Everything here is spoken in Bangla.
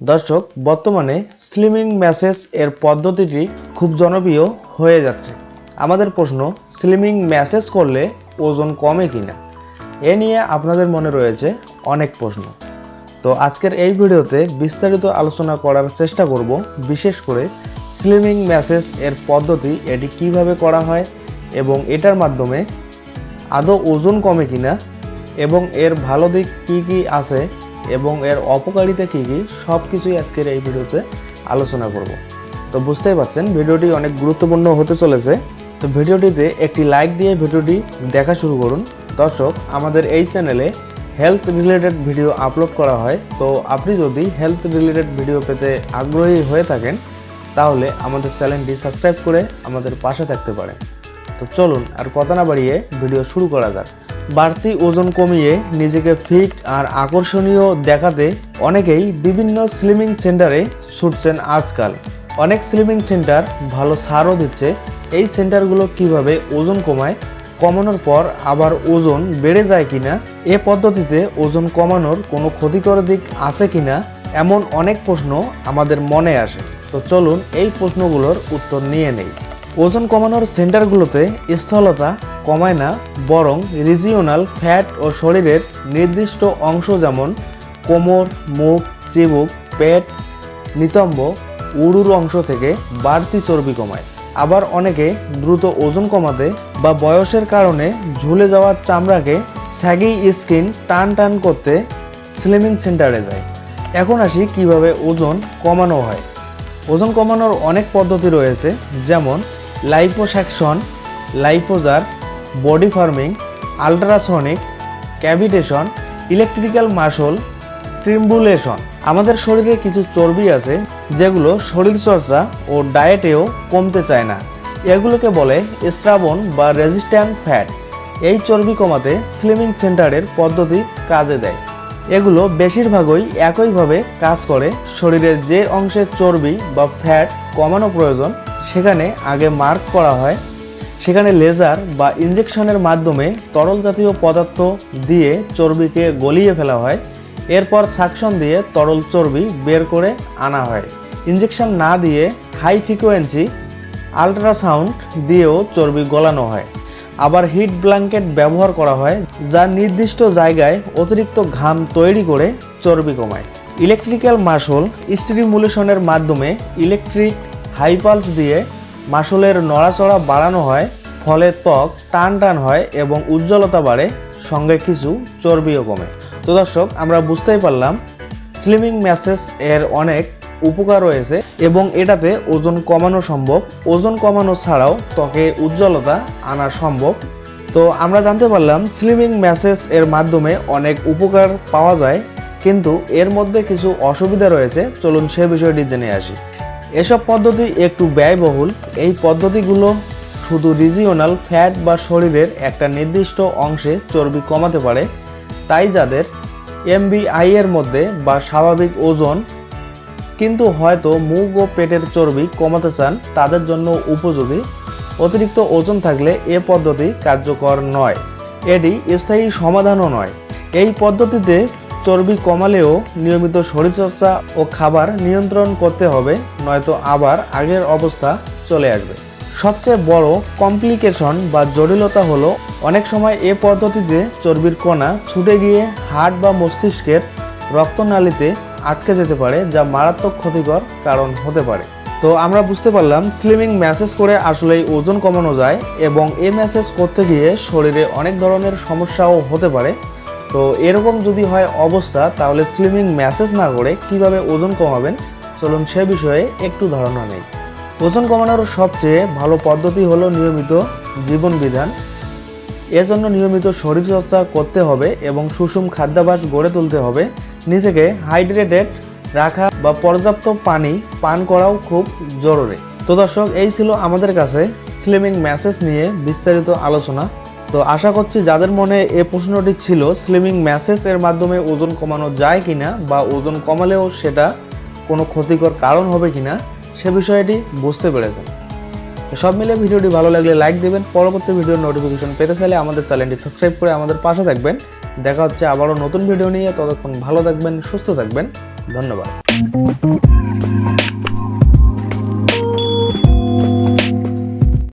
দর্শক, বর্তমানে স্লিমিং ম্যাসেজ এর পদ্ধতিটি খুব জনপ্রিয় হয়ে যাচ্ছে। আমাদের প্রশ্ন, স্লিমিং ম্যাসেজ করলে ওজন কমে কিনা? এ নিয়ে আপনাদের মনে রয়েছে অনেক প্রশ্ন। তো আজকের এই ভিডিওতে বিস্তারিত আলোচনা করার চেষ্টা করব, বিশেষ করে স্লিমিং ম্যাসেজ এর পদ্ধতি এটি কীভাবে করা হয় এবং এটার মাধ্যমে আদৌ ওজন কমে কিনা এবং এর ভালো দিক কী কী আছে এবং এর অপকারিতা কী কী সব কিছুই আজকের এই ভিডিওতে আলোচনা করব। তো বুঝতেই পারছেন, ভিডিওটি অনেক গুরুত্বপূর্ণ হতে চলেছে। তো ভিডিওটিতে একটি লাইক দিয়ে ভিডিওটি দেখা শুরু করুন। দর্শক, আমাদের এই চ্যানেলে হেলথ রিলেটেড ভিডিও আপলোড করা হয়। তো আপনি যদি হেলথ রিলেটেড ভিডিও পেতে আগ্রহী হয়ে থাকেন, তাহলে আমাদের চ্যানেলটি সাবস্ক্রাইব করে আমাদের পাশে থাকতে পারেন। তো চলুন, আর কথা না বাড়িয়ে ভিডিও শুরু করা যাক। বাড়তি ওজন কমিয়ে নিজেকে ফিট আর আকর্ষণীয় দেখাতে অনেকেই বিভিন্ন স্লিমিং সেন্টারে ছুটছেন আজকাল। অনেক স্লিমিং সেন্টার ভালো ছাড়ও দিচ্ছে। এই সেন্টারগুলো কীভাবে ওজন কমায়, কমানোর পর আবার ওজন বেড়ে যায় কিনা, এ পদ্ধতিতে ওজন কমানোর কোনো ক্ষতিকর দিক আছে কিনা, এমন অনেক প্রশ্ন আমাদের মনে আসে। তো চলুন এই প্রশ্নগুলোর উত্তর নিয়ে নেই। ওজন কমানোর সেন্টারগুলোতে স্থলতা কমায় না, বরং রিজিওনাল ফ্যাট ও শরীরের নির্দিষ্ট অংশ যেমন কোমর, মুখ, চিবুক, পেট, নিতম্ব উড়ুর অংশ থেকে বাড়তি চর্বি কমায়। আবার অনেকে দ্রুত ওজন কমাতে বা বয়সের কারণে ঝুলে যাওয়ার চামড়াকে স্যাগি স্কিন টান টান করতে স্লিমিং সেন্টারে যায়। এখন আসি কীভাবে ওজন কমানো হয়। ওজন কমানোর অনেক পদ্ধতি রয়েছে, যেমন liposuction lipolaser body firming, ultrasonic, cavitation, electrical muscle stimulation. আমাদের শরীরে কিছু চর্বি আছে যেগুলো শরীরচর্চা ও ডায়েটেও কমতে চায় না। এগুলোকে বলে স্ট্রাবন বা রেজিস্ট্যান্ট ফ্যাট। এই চর্বি কমাতে স্লিমিং সেন্টারের পদ্ধতি কাজে দেয়। এগুলো বেশিরভাগই একইভাবে কাজ করে। শরীরের যে অংশে চর্বি বা ফ্যাট কমানো প্রয়োজন, সেখানে আগে মার্ক করা হয় সেখানে লেজার বা ইঞ্জেকশনের মাধ্যমে তরল জাতীয় পদার্থ দিয়ে চর্বিকে গলিয়ে ফেলা হয়। এরপর সাকশন দিয়ে তরল চর্বি বের করে আনা হয়। ইঞ্জেকশন না দিয়ে হাই ফ্রিকোয়েন্সি আল্ট্রাসাউন্ড দিয়েও চর্বি গলানো হয়। আবার হিট ব্ল্যাঙ্কেট ব্যবহার করা হয়, যা নির্দিষ্ট জায়গায় অতিরিক্ত ঘাম তৈরি করে চর্বি কমায়। ইলেকট্রিক্যাল মাসল স্টিমুলেশনের মাধ্যমে ইলেকট্রিক হাইপালস দিয়ে মাসলের নড়াচড়া বাড়ানো হয়, ফলে ত্বক টান টান হয় এবং উজ্জ্বলতা বাড়ে, সঙ্গে কিছু চর্বিও কমে। তো দর্শক, আমরা বুঝতেই পারলাম স্লিমিং ম্যাসেজ এর অনেক উপকার রয়েছে এবং এটাতে ওজন কমানো সম্ভব। ওজন কমানো ছাড়াও ত্বকে উজ্জ্বলতা আনা সম্ভব। তো আমরা জানতে পারলাম স্লিমিং ম্যাসেজ এর মাধ্যমে অনেক উপকার পাওয়া যায়, কিন্তু এর মধ্যে কিছু অসুবিধা রয়েছে। চলুন সে বিষয়টি জেনে আসি। এসব পদ্ধতি একটু ব্যয়বহুল। এই পদ্ধতিগুলো শুধু রিজিওনাল ফ্যাট বা শরীরের একটা নির্দিষ্ট অংশে চর্বি কমাতে পারে, তাই যাদের এমবিআই এর মধ্যে বা স্বাভাবিক ওজন, কিন্তু হয়তো মুখ ও পেটের চর্বি কমাতে চান, তাদের জন্য উপযোগী। অতিরিক্ত ওজন থাকলে এ পদ্ধতি কার্যকর নয়। এটি স্থায়ী সমাধানও নয়। এই পদ্ধতিতে চর্বি কমালেও নিয়মিত শরীরচর্চা ও খাবার নিয়ন্ত্রণ করতে হবে, নয়তো আবার আগের অবস্থা চলে আসবে। সবচেয়ে বড় কমপ্লিকেশন বা জটিলতা হলো অনেক সময় এ পদ্ধতিতে চর্বির কণা ছুটে গিয়ে হার্ট বা মস্তিষ্কের রক্তনালীতে আটকে যেতে পারে, যা মারাত্মক ক্ষতিকর কারণ হতে পারে। তো আমরা বুঝতে পারলাম স্লিমিং ম্যাসেজ করে আসলেই ওজন কমানো যায় এবং এই ম্যাসেজ করতে গিয়ে শরীরে অনেক ধরনের সমস্যাও হতে পারে। তো এরকম যদি হয় অবস্থা, তাহলে স্লিমিং ম্যাসেজ না করে কীভাবে ওজন কমাবেন? চলুন সে বিষয়ে একটু ধারণা নেই। ওজন কমানোর সবচেয়ে ভালো পদ্ধতি হলো নিয়মিত জীবন বিধান। এজন্য নিয়মিত শরীরচর্চা করতে হবে এবং সুষম খাদ্যাভ্যাস গড়ে তুলতে হবে। নিজেকে হাইড্রেটেড রাখা বা পর্যাপ্ত পানি পান করাও খুব জরুরি। তো দর্শক, এই ছিল আমাদের কাছে স্লিমিং ম্যাসেজ নিয়ে বিস্তারিত আলোচনা। তো আশা করছি যাদের মনে এ প্রশ্নটি ছিল, স্লিমিং ম্যাসেজ এর মাধ্যমে ওজন কমানো যায় কিনা বা ওজন কমালেও সেটা কোনো ক্ষতিকর কারণ হবে কিনা, সে বিষয়টি বুঝতে পেরেছেন। সব মিলে ভিডিওটি ভালো লাগলে লাইক দেবেন, পরবর্তী ভিডিওর নোটিফিকেশন পেতে চাইলে আমাদের চ্যানেলটি সাবস্ক্রাইব করে আমাদের পাশে থাকবেন। দেখা হচ্ছে আবারও নতুন ভিডিও নিয়ে, ততক্ষণ ভালো থাকবেন, সুস্থ থাকবেন, ধন্যবাদ।